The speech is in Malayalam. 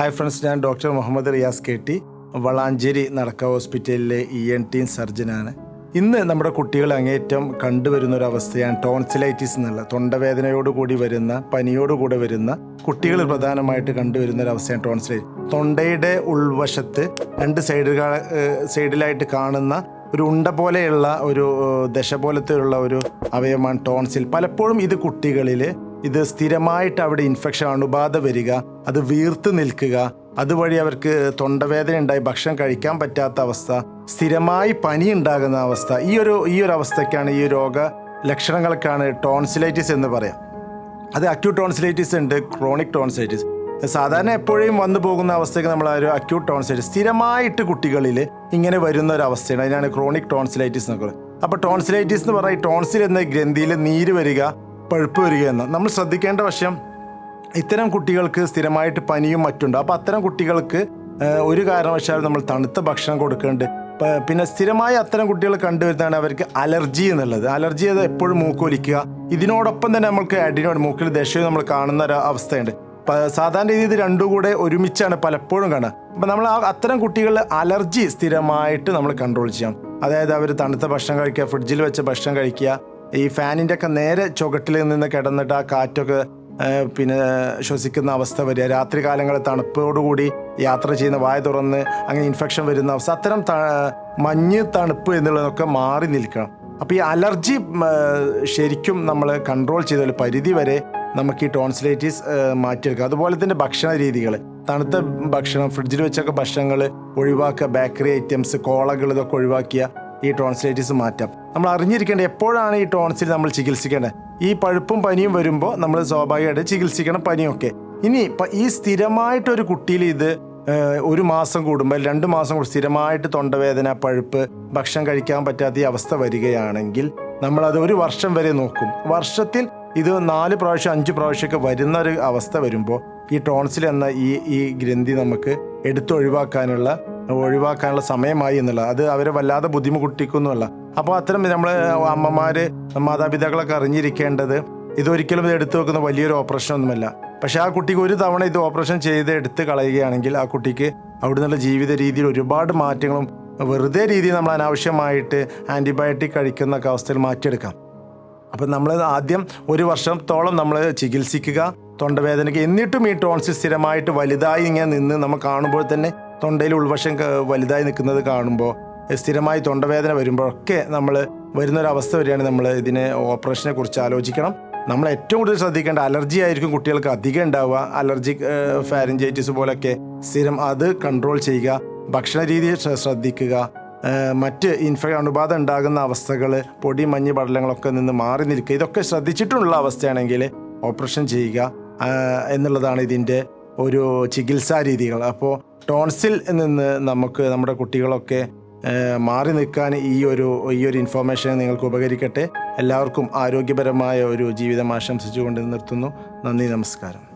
ഹായ് ഫ്രണ്ട്സ് ഞാൻ doctor Muhammad Riyas K T Valanchery നടക്ക ഹോസ്പിറ്റലിലെ ഇ എൻ ടി സർജനാണ് ഇന്ന് നമ്മുടെ കുട്ടികൾ അങ്ങേറ്റം കണ്ടുവരുന്ന ഒരു അവസ്ഥയാണ് ടോൺസിലൈറ്റിസ് എന്നുള്ള തൊണ്ടവേദനയോടുകൂടി വരുന്ന പനിയോടുകൂടെ വരുന്ന കുട്ടികൾ പ്രധാനമായിട്ട് കണ്ടുവരുന്ന ഒരു അവസ്ഥയാണ് ടോൺസിലൈറ്റ് തൊണ്ടയുടെ ഉൾവശത്ത് രണ്ട് സൈഡുകൾ സൈഡിലായിട്ട് കാണുന്ന ഒരു ഉണ്ട പോലെയുള്ള ഒരു ദശ പോലത്തെയുള്ള ഒരു അവയവമാണ് ടോൺസിൽ പലപ്പോഴും ഇത് കുട്ടികളിൽ ഇത് സ്ഥിരമായിട്ട് അവിടെ ഇൻഫെക്ഷൻ അണുബാധ വരിക അത് വീർത്ത് നിൽക്കുക അതുവഴി അവർക്ക് തൊണ്ടവേദന ഉണ്ടായി ഭക്ഷണം കഴിക്കാൻ പറ്റാത്ത അവസ്ഥ സ്ഥിരമായി പനി ഉണ്ടാകുന്ന അവസ്ഥ ഈ ഒരു ഈ ഒരു അവസ്ഥയ്ക്കാണ് ഈ രോഗ ലക്ഷണങ്ങൾക്കാണ് ടോൺസിലൈറ്റിസ് എന്ന് പറയാം. അത് അക്യൂട്ട് ടോൺസിലൈറ്റിസ് ഉണ്ട് ക്രോണിക് ടോൺസിലൈറ്റിസ് സാധാരണ എപ്പോഴും വന്നു പോകുന്ന അവസ്ഥയ്ക്ക് നമ്മൾ ഒരു അക്യൂട്ട് ടോൺസിലൈറ്റിസ് സ്ഥിരമായിട്ട് കുട്ടികളിൽ ഇങ്ങനെ വരുന്ന ഒരു അവസ്ഥയാണ് അതിനാണ് ക്രോണിക് ടോൺസിലൈറ്റിസ് എന്നൊക്കെ പറയുന്നത്. അപ്പോൾ ടോൺസിലൈറ്റിസ് എന്ന് പറഞ്ഞാൽ ടോൺസിൽ എന്ന ഗ്രന്ഥിയിൽ നീര് വരിക പഴുപ്പ് വരികയെന്ന്. നമ്മൾ ശ്രദ്ധിക്കേണ്ട വശം ഇത്തരം കുട്ടികൾക്ക് സ്ഥിരമായിട്ട് പനിയും മറ്റുണ്ട്. അപ്പോൾ അത്തരം കുട്ടികൾക്ക് ഒരു കാരണവശാലും നമ്മൾ തണുത്ത ഭക്ഷണം കൊടുക്കേണ്ടത് പിന്നെ സ്ഥിരമായി അത്തരം കുട്ടികൾ കണ്ടുവരുന്നതാണ് അവർക്ക് അലർജി എന്നുള്ളത്. അലർജി അത് എപ്പോഴും മൂക്കൊലിക്കുക. ഇതിനോടൊപ്പം തന്നെ നമുക്ക് അഡിനോട് മൂക്കിൽ ദശയും നമ്മൾ കാണുന്ന ഒരു അവസ്ഥയുണ്ട്. സാധാരണ രീതിയിൽ രണ്ടും കൂടെ ഒരുമിച്ചാണ് പലപ്പോഴും കാണുക. അപ്പം നമ്മൾ ആ അത്തരം കുട്ടികളിൽ അലർജി സ്ഥിരമായിട്ട് നമ്മൾ കൺട്രോൾ ചെയ്യാം അതായത് അവർ തണുത്ത ഭക്ഷണം കഴിക്കുക ഫ്രിഡ്ജിൽ വെച്ച ഭക്ഷണം കഴിക്കുക ഈ ഫാനിന്റെ ഒക്കെ നേരെ ചുവട്ടിൽ നിന്ന് കിടന്നിട്ട് ആ കാറ്റൊക്കെ പിന്നെ ശ്വസിക്കുന്ന അവസ്ഥ വരിക. രാത്രി കാലങ്ങളിൽ തണുപ്പോടുകൂടി യാത്ര ചെയ്യുന്ന വായ തുറന്ന് അങ്ങനെ ഇൻഫെക്ഷൻ വരുന്ന അവസ്ഥ. അത്തരം മഞ്ഞ് തണുപ്പ് എന്നുള്ളതൊക്കെ മാറി നിൽക്കണം. അപ്പോൾ ഈ അലർജി ശരിക്കും നമ്മൾ കൺട്രോൾ ചെയ്ത ഒരു പരിധി വരെ നമുക്ക് ഈ ടോൺസിലൈറ്റിസ് മാറ്റിയെടുക്കുക മാറ്റിയെടുക്കാം. അതുപോലെ തന്നെ ഭക്ഷണ രീതികൾ തണുത്ത ഭക്ഷണം ഫ്രിഡ്ജിൽ വെച്ചൊക്കെ ഭക്ഷണങ്ങൾ ഒഴിവാക്കുക. ബേക്കറി ഐറ്റംസ് കോളകൾ ഇതൊക്കെ ഒഴിവാക്കിയ ഈ ടോൺസിലൈറ്റിസ് മാറ്റാം. നമ്മൾ അറിഞ്ഞിരിക്കേണ്ടത് എപ്പോഴാണ് ഈ ടോൺസിൽ നമ്മൾ ചികിത്സിക്കേണ്ടത്? ഈ പഴുപ്പും പനിയും വരുമ്പോൾ നമ്മൾ സ്വാഭാവികമായിട്ട് ചികിത്സിക്കണം പനിയൊക്കെ. ഇനി ഈ സ്ഥിരമായിട്ടൊരു കുട്ടിയിൽ ഇത് ഒരു മാസം കൂടുമ്പോൾ രണ്ട് മാസം കൂടുമ്പോൾ സ്ഥിരമായിട്ട് തൊണ്ടവേദന പഴുപ്പ് ഭക്ഷണം കഴിക്കാൻ പറ്റാത്ത ഈ അവസ്ഥ വരികയാണെങ്കിൽ നമ്മളത് ഒരു വർഷം വരെ നോക്കും. വർഷത്തിൽ ഇത് നാല് പ്രാവശ്യം അഞ്ച് പ്രാവശ്യമൊക്കെ വരുന്ന ഒരു അവസ്ഥ വരുമ്പോൾ ഈ ടോൺസിൽ എന്ന ഈ ഈ ഗ്രന്ഥി നമുക്ക് എടുത്തൊഴിവാക്കാനുള്ള ഒഴിവാക്കാനുള്ള സമയമായി എന്നുള്ള അത് അവരെ വല്ലാതെ ബുദ്ധിമുട്ടിക്കുന്നുമല്ല അപ്പോൾ അത്തരം നമ്മൾ അമ്മമാര് മാതാപിതാക്കളൊക്കെ അറിഞ്ഞിരിക്കേണ്ടത് ഇതൊരിക്കലും ഇത് എടുത്തു വെക്കുന്ന വലിയൊരു ഓപ്പറേഷൻ ഒന്നുമല്ല പക്ഷെ ആ കുട്ടിക്ക് ഒരു തവണ ഇത് ഓപ്പറേഷൻ ചെയ്ത് എടുത്ത് കളയുകയാണെങ്കിൽ ആ കുട്ടിക്ക് അവിടെ നിന്നുള്ള ജീവിത രീതിയിൽ ഒരുപാട് മാറ്റങ്ങളും വെറുതെ രീതിയിൽ നമ്മൾ അനാവശ്യമായിട്ട് ആന്റിബയോട്ടിക് കഴിക്കുന്ന അവസ്ഥയിൽ മാറ്റിയെടുക്കാം. അപ്പം നമ്മൾ ആദ്യം ഒരു വർഷത്തോളം നമ്മൾ ചികിത്സിക്കുക തൊണ്ടവേദനയ്ക്ക്. എന്നിട്ടും ഈ ടോൺസിൽ സ്ഥിരമായിട്ട് വലുതായി ഇങ്ങനെ നിന്ന് നമ്മൾ കാണുമ്പോൾ തന്നെ തൊണ്ടയിൽ ഉൾവശം വലുതായി നിൽക്കുന്നത് കാണുമ്പോൾ സ്ഥിരമായി തൊണ്ടവേദന വരുമ്പോഴൊക്കെ നമ്മൾ വരുന്നൊരവസ്ഥ വരികയാണ് നമ്മൾ ഇതിനെ ഓപ്പറേഷനെ കുറിച്ച് ആലോചിക്കണം. നമ്മൾ ഏറ്റവും കൂടുതൽ ശ്രദ്ധിക്കേണ്ട അലർജി ആയിരിക്കും കുട്ടികൾക്ക് അധികം ഉണ്ടാവുക. അലർജി ഫാരഞ്ചൈറ്റിസ് പോലൊക്കെ സ്ഥിരം അത് കൺട്രോൾ ചെയ്യുക. ഭക്ഷണ രീതിയെ ശ്രദ്ധിക്കുക. മറ്റ് ഇൻഫ അണുബാധ ഉണ്ടാകുന്ന അവസ്ഥകൾ പൊടി മഞ്ഞ് പടലങ്ങളൊക്കെ നിന്ന് മാറി നിൽക്കുക. ഇതൊക്കെ ശ്രദ്ധിച്ചിട്ടുള്ള അവസ്ഥയാണെങ്കിൽ ഓപ്പറേഷൻ ചെയ്യുക എന്നുള്ളതാണ് ഇതിന്റെ ഒരു ചികിത്സാ രീതികൾ. അപ്പോൾ ടോൺസിൽ നിന്ന് നമുക്ക് നമ്മുടെ കുട്ടികളൊക്കെ മാറി നിൽക്കാൻ ഈ ഒരു ഈ ഒരു ഇൻഫോർമേഷൻ നിങ്ങൾക്ക് ഉപകരിക്കട്ടെ. എല്ലാവർക്കും ആരോഗ്യപരമായ ഒരു ജീവിതം ആശംസിച്ചുകൊണ്ട് നിർത്തുന്നു. നന്ദി നമസ്കാരം.